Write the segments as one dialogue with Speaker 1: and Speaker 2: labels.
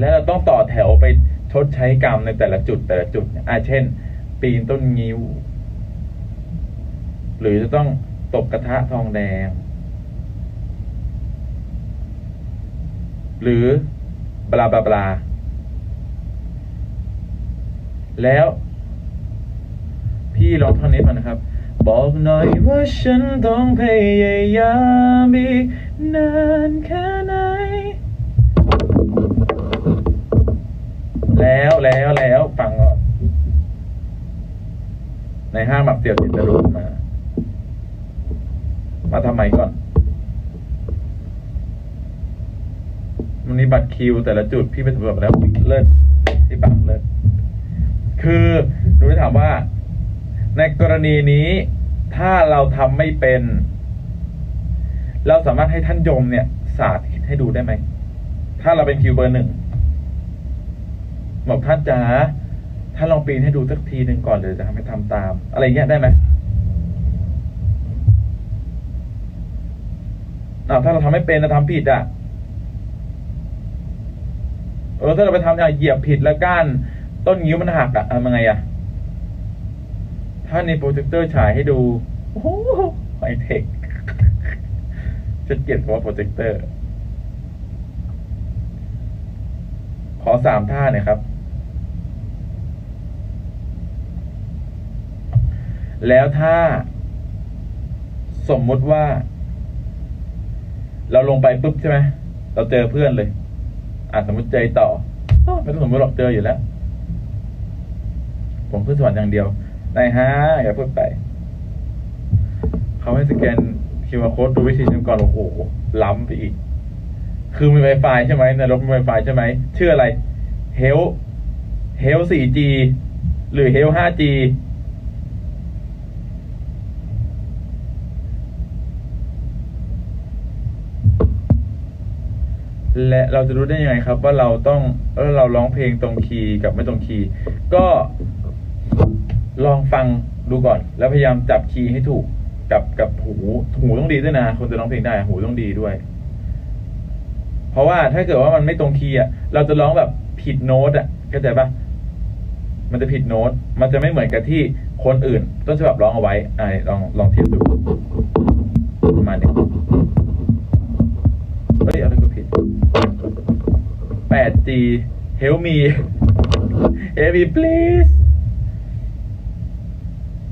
Speaker 1: แล้วเราต้องต่อแถวไปชดใช้กรรมในแต่ละจุดแต่ละจุดอาเช่น ปีนต้นงิ้ว หรือจะต้องตกกระทะทองแดง หรือบลาบลาบลา แล้วพี่ลองท่อนนี้มานะครับ บอกหน่อยว่าฉันต้องพยายามอีกนานแค่ไหน แล้วแล้วแล้วฟังก่อน ใน ห้างหมักเสียวจิตรูปมา มาทำไมก่อนวันนี้บัตรคิว แต่ละจุดพี่ไปสำรวจแล้วเลิศที่ปังเลิศคือหนูจะถามว่า ในกรณีนี้ถ้าเราทำไม่เป็น เราสามารถให้ท่านยมเนี่ยสาธิตให้ดูได้ไหม ถ้าเราเป็นคิวเบอร์หนึ่งบอกท่านจ๋า ท่าลองปีนให้ดูสักทีหนึ่งก่อนเลยจะทำให้ทำตาม อะไรเงี้ยได้ไหมถ้าเราทำไม่เป็นเราทำผิดอะเออถ้าเราไปทำอย่างเหยียบผิดแล้วก้านต้นงิ้วมันหักอะทำยังไงอะ ถ้าในโปรเจคเตอร์ฉายให้ดูโอ้โหไฮเทคจะเกลียดคำว่าโปรเจคเตอร์ ขอสามท่าหน่อยครับ แล้วถ้าสมมติว่า เราลงไปปุ๊บใช่ไหมเราเจอเพื่อนเลย อะสมมติเจอต่อไม่ต้องสมมติหรอกเจออยู่แล้ว ผมเพื่อสอนอย่างเดียวได้ฮะอย่าพูดไปเขาให้สแกนคิวอาร์โค้ดดูวิธีนั้ก่อนโอ้โหล้ำไปอีก คือมี Wi-Fi ใช่ไหมในรถมี Wi-Fi ใช่ไหมชื่ออะไร h e l h e l 4G หรือ h e l 5G และเราจะรู้ได้ยังไงครับ ว่าเราต้องเออเราร้องเพลงตรงคีย์กับไม่ตรงคีย์ก็ลองฟังดูก่อน แล้วพยายามจับคีย์ให้ถูกกับกับหูหูต้องดีด้วยนะคนจะร้องเพลงได้หูต้องดีด้วย เพราะว่าถ้าเกิดว่ามันไม่ตรงคีย์อะเราจะร้องแบบผิดโน้ตอะเข้าใจปะมันจะผิดโน้ต มันจะไม่เหมือนกับที่คนอื่น ต้นฉบับร้องเอาไว้อ่าลองลองเทียบดูประมาณนี้ 8G help me help me please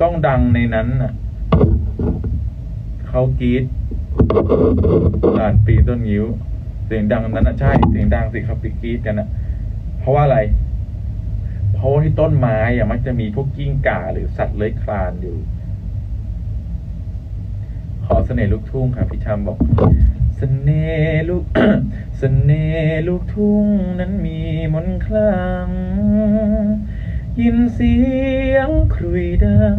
Speaker 1: ต้องดังในนั้นน่ะเขากรีดด่านปีต้นงิ้ว เสียงดังนั้นน่ะใช่ เสียงดังสิเขาไปกรีดกันน่ะ เพราะว่าอะไร เพราะว่าที่ต้นไม้อะมักจะมีพวกกิ้งก่าหรือสัตว์เลื้อยคลานอยู่ ขอเสน่ห์ลูกทุ่งครับพี่ชามบอก สน่ห์ลูกเสน่ห์ลูกทุ่งนั้นมีมนต์คลัง ยินเสียงครุยดัง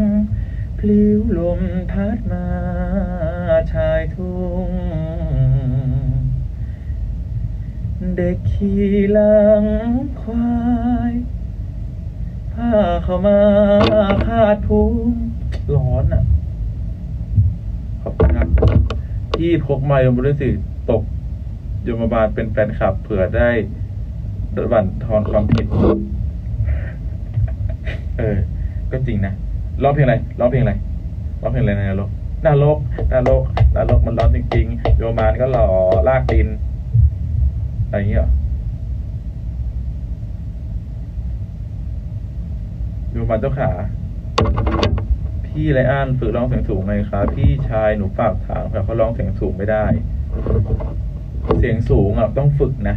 Speaker 1: พลิ้วลมพัดมาชายทุ่ง เด็กขี่หลังควายผ้าเข้ามาคาดพุงร้อนอะ ที่พกมายมบริสิตกยมบาลเป็นแฟนคลับ เผื่อได้บั่นทอนความผิด เออ ก็จริงนะร้องเพลงอะไรร้องเพลงอะไรร้องเพลงอะไรในนรกนรกนรกนรกมันร้อนจริงๆโยมานก็หล่อลากตีนอะไรอย่างเงี้ยโยมานเจ้าขา พี่ไรอันฝึกร้องเสียงสูงไหมครับ พี่ชายหนูฝากถามเผื่เขาร้องเสียงสูงไม่ได้ เสียงสูงอะต้องฝึกนะ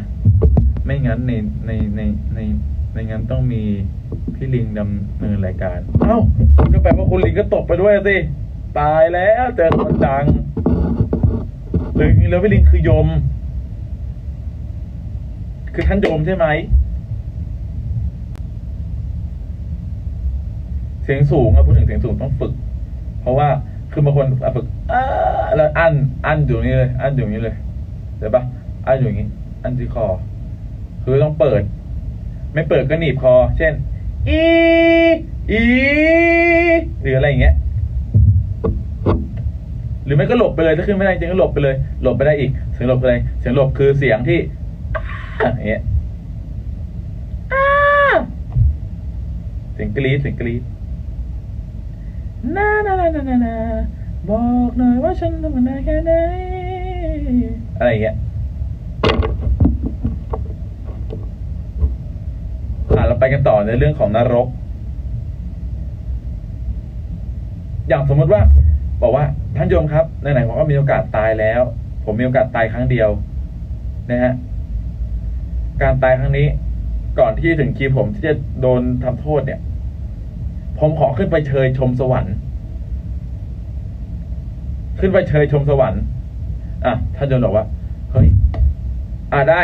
Speaker 1: ไม่งั้นในในในในในงั้นต้องมีพี่ลิงดำเนินรายการ เอ้าก็แปลว่าคุณลิงก็ตกไปด้วยสิ ตายแล้วเจอคนดังหรือแล้วพี่ลิงคือยม คือท่านยมใช่ไหม เสียงสูงครับพูดถึงเสียงสูงต้องฝึก เพราะว่าคือบางคนฝึกอ้าแล้วอันอันอยู่นี้เลย อันอยู่นี้เลยเดี๋ยวปะอันอยู่นี้ อันที่คอ คือต้องเปิด ไม่เปิดก็หนีบคอ เช่นอีอีหรืออะไรอย่างเงี้ยหรือไม่ก็หลบไปเลยถ้าขึ้นไม่ได้จริงก็หลบไปเลย หลบไปได้อีก เสียงหลบอะไรเสียงหลบคือเสียงที่อย่างเงี้ยเสียงกรี๊ดเสียงกรี๊ด นานานานานานาบอกหน่อยว่าฉันทำมันได้แค่ไหนอะไรอย่างเงี้ยอะเราไปกันต่อในเรื่องของนรก อย่างสมมติว่า บอกว่าท่านโยมครับไหนๆผมก็มีโอกาสตายแล้ว ผมมีโอกาสตายครั้งเดียว นะฮะการตายครั้งนี้ ก่อนที่ถึงคิวผมที่จะโดนทำโทษเนี่ย ผมขอขึ้นไปเชยชมสวรรค์ ขึ้นไปเชยชมสวรรค์ อะท่านโยมบอกว่า เฮ้ย อะได้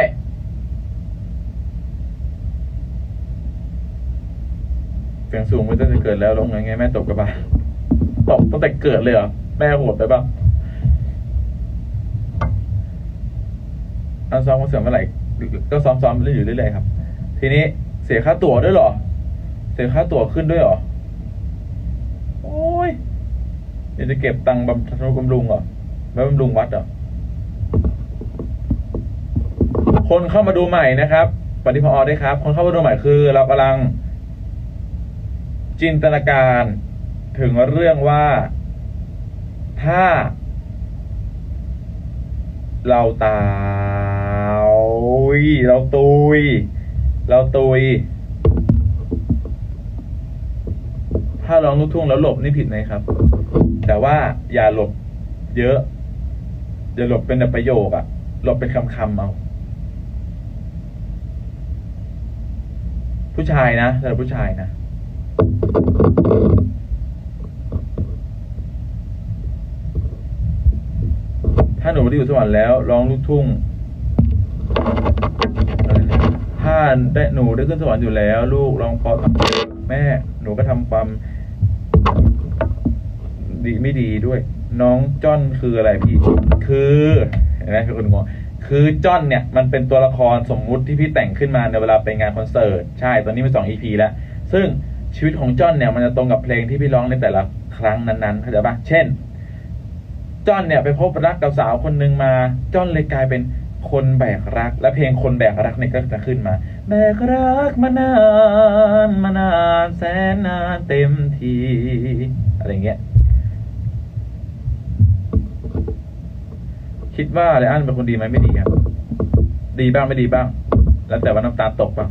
Speaker 1: เสียงสูงมันตั้งแต่เกิดแล้วลงไงไงแม่ตกกระบะตกตั้งแต่เกิดเลยเหรอ แม่โหดไปบ้างเอาซ้อมคอนเสิร์ตเมื่อไหร่ก็ซ้อมๆเรื่อยอยู่เรื่อยๆครับ ทีนี้เสียค่าตั๋วด้วยเหรอ เสียค่าตั๋วขึ้นด้วยเหรอ โอ้ยเดี๋ยวจะเก็บตังค์บำรุงบำรุงเหรอไม่บำรุงวัดเหรอคนเข้ามาดูใหม่นะครับปฏิพอได้ครับ คนเข้ามาดูใหม่คือ เรากำลัง จินตนาการถึงเรื่องว่าถ้า เราตายเราตุย เราตุย ถ้าร้องลูกทุ่งแล้วหลบนี่ผิดไหมครับ แต่ว่าอย่าหลบเยอะ อย่าหลบเป็นแต่ประโยคอะหลบเป็นคำคำเอา ผู้ชายนะแต่ผู้ชายนะ ถ้าหนูไม่ได้อยู่สวรรค์แล้วร้องลูกทุ่งถ้าได้หนูได้ขึ้นสวรรค์อยู่แล้ว ลูกร้องเพราะแม่หนูก็ทำความ ดีไม่ดีด้วย น้องจ้อนคืออะไรพี่ คือเห็นไหมคือคนงงคือจ้อนเนี่ยมันเป็นตัวละครสมมุติที่พี่แต่งขึ้นมาในเวลาไปงานคอนเสิร์ตใช่ตอนนี้เป็นสองอีพีแล้ว ซึ่งชีวิตของจ้อนเนี่ยมันจะตรงกับเพลงที่พี่ร้องในแต่ละครั้งนั้นๆเข้าใจปะเช่นจ้อนเนี่ยไปพบรักกับสาวคนหนึ่งมาจ้อนเลยกลายเป็น คนแบกรัก และเพลงคนแบกรักเนี่ยก็จะขึ้นมา แบกรักมานานมานานแสนนานเต็มทีอะไรเงี้ยคิดว่าไรอันเป็นคนดีไหมไม่ดีครับ ดีบ้างไม่ดีบ้าง แล้วแต่ว่าน้ำตาตกบ้าง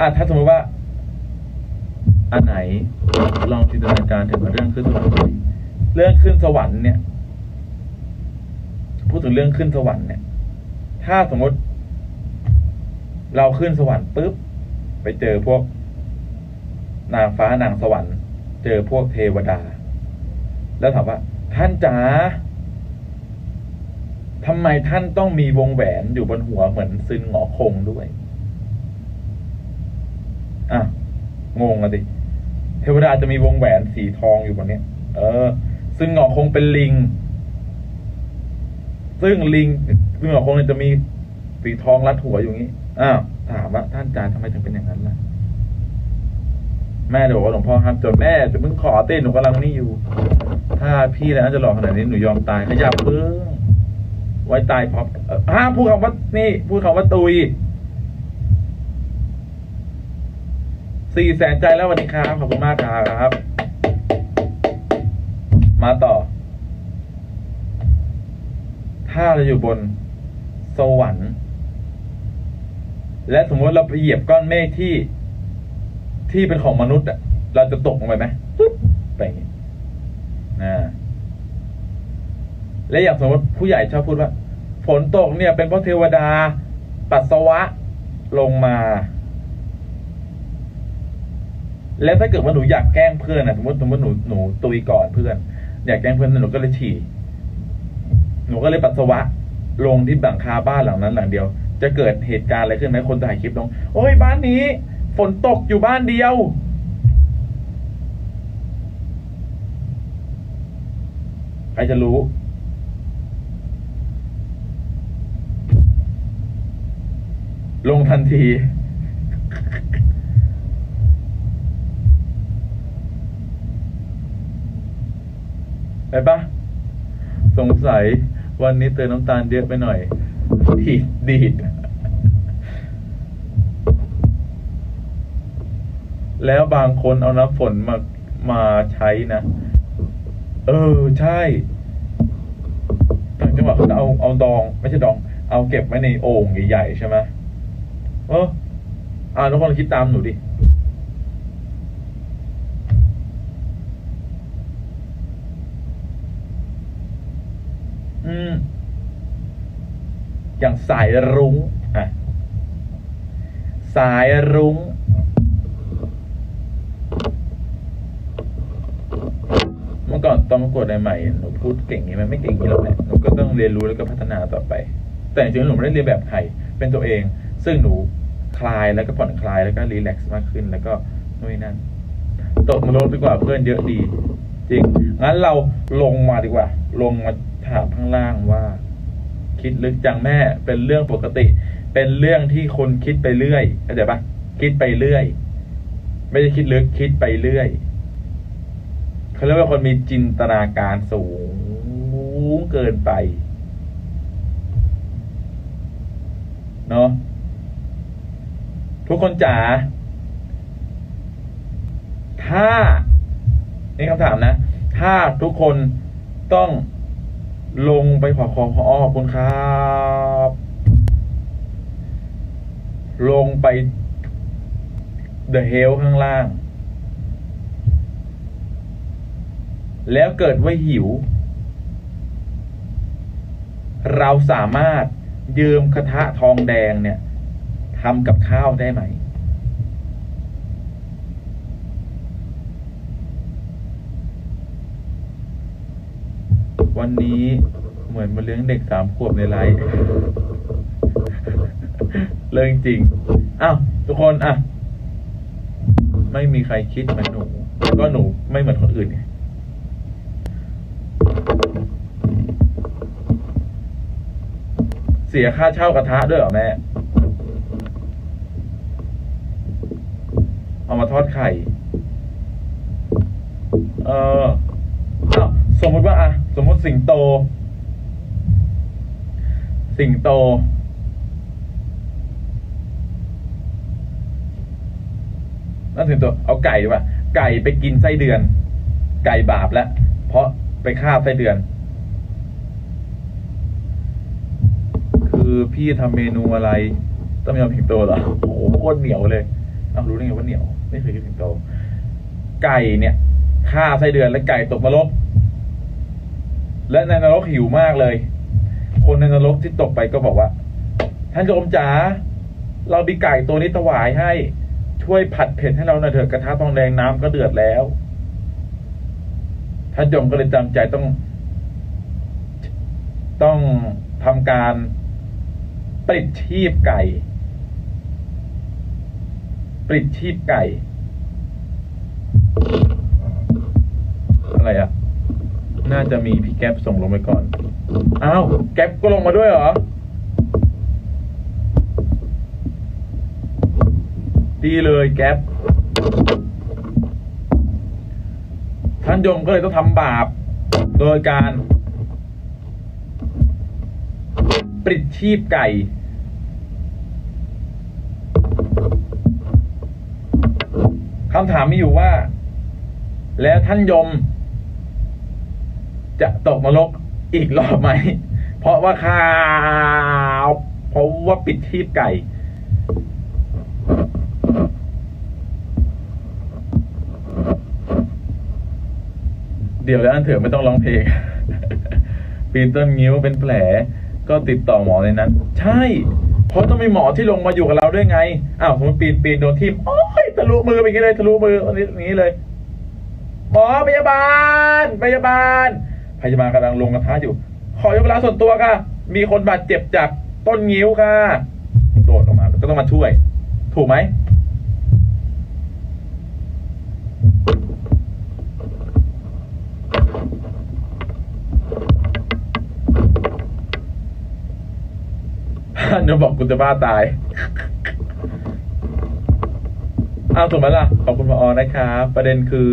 Speaker 1: อะถ้าสมมติว่า อันไหนลองจินตนาการถึงเรื่องขึ้นสวรรค์หน่อยเรื่องขึ้นสวรรค์เนี่ย พูดถึงเรื่องขึ้นสวรรค์เนี่ย ถ้าสมมติ เราขึ้นสวรรค์ปุ๊บไปเจอพวก นางฟ้านางสวรรค์ เจอพวกเทวดา แล้วถามว่า ท่านจ๋าทำไมท่านต้องมีวงแหวนอยู่บนหัวเหมือนซึนหงอคงด้วย อะ งงอะดิ เทวดาจะมีวงแหวนสีทองอยู่บนเนี้ยเออ ซึ่งหงอคงเป็นลิง ซึ่งลิงซึ่งหงอคงจะมีสีทองรัดหัวอยู่อย่างนี้อ้าวถามว่าท่านจารย์ทำไมถึงเป็นอย่างนั้นล่ะ แม่เดี๋ยวบอกว่าหลวงพ่อห้ามจนแม่จะเพิ่งขอเต้นหนูกำลังนี่อยู่ ถ้าพี่แล้วจะหลอกขนาดนี้หนูยอมตายขยับเพิ่งไว้ตายพร้อมห้ามพูดคำว่านี่พูดคำว่าตุยสี่แสนใจแล้ววันนี้ครับขอบคุณมากครับ มาต่อ ถ้าเราอยู่บนสวรรค์ และสมมติเราไปเหยียบก้อนเมฆที่ที่เป็นของมนุษย์อะเราจะตกลงไปไหมปุ๊บไปอย่างงี้นะและอย่างสมมติผู้ใหญ่ชอบพูดว่าฝนตกเนี่ย เป็นเพราะเทวดา ปัสสาวะลงมา แล้วถ้าเกิดว่าหนูอยากแกล้งเพื่อนนะสมมติสมมติหนูหนูตุยก่อนเพื่อน อยากแกล้งเพื่อนหนูก็เลยฉี่ หนูก็เลยปัสสาวะลงที่หลังคาบ้านหลังนั้นหลังเดียว จะเกิดเหตุการณ์อะไรขึ้นไหมคนถ่ายคลิปลง โอ้ยบ้านนี้ ฝนตกอยู่บ้านเดียว ใครจะรู้ ลงทันทีไปปะสงสัย วันนี้เติมน้ำตาลเยอะไปหน่อย ดีดดีดแล้วบางคนเอาน้ำฝนมามาใช้นะ เออ ใช่ต่างจังหวัดเขาจะเอาเอาดอง ไม่ใช่ดอง เอาเก็บไว้ในโอ่งใหญ่ๆใช่ไหมเอออ่าทุกคนคิดตามหนูดิ อืม อย่างสายรุ้งอะสายรุ้ง เมื่อก่อนตอนประกวดใหม่ๆหนูพูดเก่งอย่างนี้ไหมไม่เก่งอย่างนี้หรอกแหละหนูก็ต้องเรียนรู้แล้วก็พัฒนาต่อไป แต่จริงๆหนูไม่ได้เรียนแบบใครเป็นตัวเอง ซึ่งหนูคลายแล้วก็ผ่อนคลายแล้วก็รีแลกซ์มากขึ้นแล้วก็นู่นนนั่นตกมาลงดีกว่าเพื่อนเยอะดี จริง งั้นเราลงมาดีกว่า ลงมา ถามข้างล่างว่า คิดลึกจังแม่เป็นเรื่องปกติ เป็นเรื่องที่คนคิดไปเรื่อยเข้าใจปะคิดไปเรื่อย ไม่ได้คิดลึกคิดไปเรื่อยเขาเรียกว่าคนมีจินตนาการสูงเกินไปเนาะทุกคนจ๋าถ้า นี่คำถามนะ ถ้าทุกคนต้อง ลงไปขอขอขอขอบคุณครับ ลงไป The Hell ข้างล่าง แล้วเกิดว่าหิว เราสามารถยืมกระทะทองแดงเนี่ยทำกับข้าวได้ไหม วันนี้เหมือนมาเลี้ยงเด็กสามขวบในไลฟ์เรื่องจริง อ้าว ทุกคนอะ ไม่มีใครคิดเหมือนหนู ก็หนูไม่เหมือนคนอื่นไงเสียค่าเช่ากระทะด้วยเหรอแม่ เอามาทอดไข่ เอออ้าสมมติว่าอะ สมมติสิงโต สิงโต นั่นสิงโต เอาไก่ดีกว่า ไก่ไปกินไส้เดือน ไก่บาปแล้ว เพราะไปฆ่าไส้เดือน คือพี่ทำเมนูอะไร ต้องยอมสิงโตเหรอ โอ้โหโคตรเหนียวเลยเอารู้ได้ไงว่าเหนียว ไม่เคยกินสิงโต ไก่เนี่ยฆ่าไส้เดือนและไก่ตกนรก และในนรกหิวมากเลย คนในนรกที่ตกไปก็บอกว่า ท่านโยมจ๋าเรามีไก่ตัวนี้ถวายให้ ช่วยผัดเผ็ดให้เราหน่อยเถอะกระทะทองแดงน้ำก็เดือดแล้วท่านโยมก็เลยจำใจต้อง ต้องทำการปลิดชีพไก่ปลิดชีพไก่ อะไรอะ น่าจะมีพี่แก๊ปส่งลงไปก่อน อ้าว แก๊ปก็ลงมาด้วยเหรอ ดีเลยแก๊ป ท่านยมก็เลยต้องทำบาป โดยการ ปลิดชีพไก่ คำถามมีอยู่ว่า แล้วท่านยม จะตกนรกอีกรอบไหม เพราะว่าข่าวเพราะว่าปิดชีพไก่ เดี๋ยวแล้วอันเถอะไม่ต้องร้องเพลง ปีนต้นงิ้วเป็นแผล ก็ติดต่อหมอในนั้น ใช่ เพราะต้องมีหมอที่ลงมาอยู่กับเราด้วยไง อ้าวสมมติปีนปีนโดนทิ่มโอ้ยทะลุมือไปอย่างนี้เลยทะลุมืออันนี้อย่างนี้เลย หมอพยาบาลพยาบาล พยาบาลกำลังลงกระทะอยู่ ขอยกเวลาส่วนตัวค่ะ มีคนบาดเจ็บจากต้นงิ้วค่ะ โดดออกมาก็ต้องมาช่วย ถูกไหมเดี๋ยวบอกกูจะบ้าตาย อ้าวถูกไหมล่ะ ขอบคุณพออนะครับ ประเด็นคือ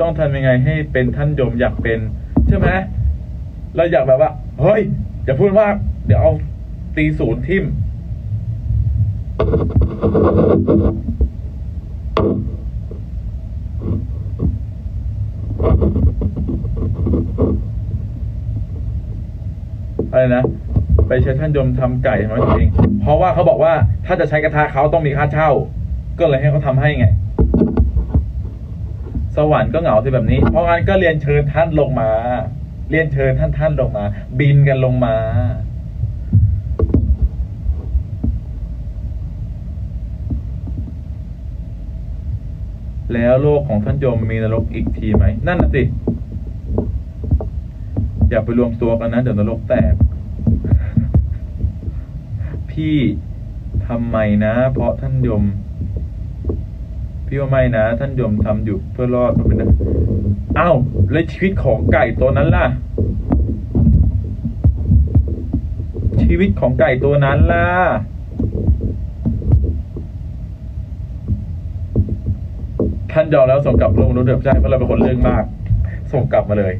Speaker 1: ต้องทำยังไงให้เป็นท่านโยมอยากเป็น ใช่ไหมเราอยากแบบว่า เฮ้ย อย่าพูดมาก เดี๋ยวเอาตีศูนย์ทิมอะไรนะ ไปใช้ท่านยมทำไก่ใช่ไมจริงเพราะว่าเขาบอกว่าถ้าจะใช้กระทะเขาต้องมีค่าเช่า ก็เลยให้เขาทาให้ไง สวรรค์ก็เหงาสิแบบนี้ เพราะงั้นก็เรียนเชิญท่านลงมา เรียนเชิญท่านท่านลงมา บินกันลงมาแล้วโลกของท่านยมมีนรกอีกทีไหม นั่นน่ะสิ อย่าไปรวมตัวกันนะ เดี๋ยวนรกแตก พี่ทำไมนะ เพราะท่านยม พี่ว่าไม่นะ ท่านยมทำอยู่เพื่อรอดมันเป็นนะอ้าวแล้วชีวิตของไก่ตัวนั้นล่ะ ชีวิตของไก่ตัวนั้นล่ะท่านยอมแล้วส่งกลับลงรู้เดือบใจเพราะเราเป็นคนเรื่องมาก ส่งกลับมาเลย